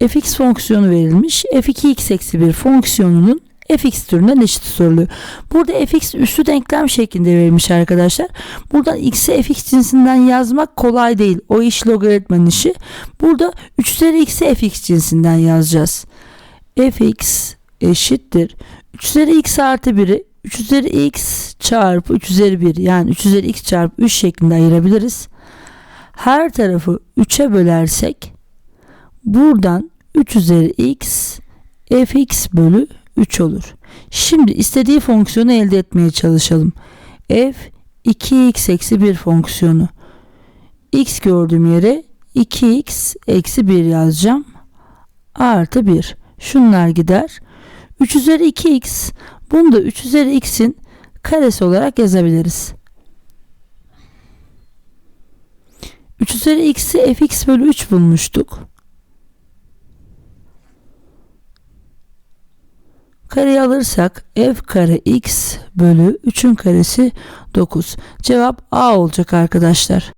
fx fonksiyonu verilmiş. f2x eksi 1 fonksiyonunun fx türünden eşit soruluyor. Burada fx üslü denklem şeklinde verilmiş arkadaşlar. Buradan x'i fx cinsinden yazmak kolay değil. O iş logaritmanın işi. Burada 3 üzeri x'i fx cinsinden yazacağız. fx eşittir. 3 üzeri x artı 1'i 3 üzeri x çarpı 3 üzeri 1 yani 3 üzeri x çarpı 3 şeklinde ayırabiliriz. Her tarafı 3'e bölersek buradan 3 üzeri x fx bölü 3 olur. Şimdi istediği fonksiyonu elde etmeye çalışalım. f 2x eksi 1 fonksiyonu. x gördüğüm yere 2x eksi 1 yazacağım. Artı 1. Şunlar gider. 3 üzeri 2x. Bunu da 3 üzeri x'in karesi olarak yazabiliriz. 3 üzeri x'i fx bölü 3 bulmuştuk. Kareyi alırsak f kare x bölü 3'ün karesi 9. Cevap A olacak arkadaşlar.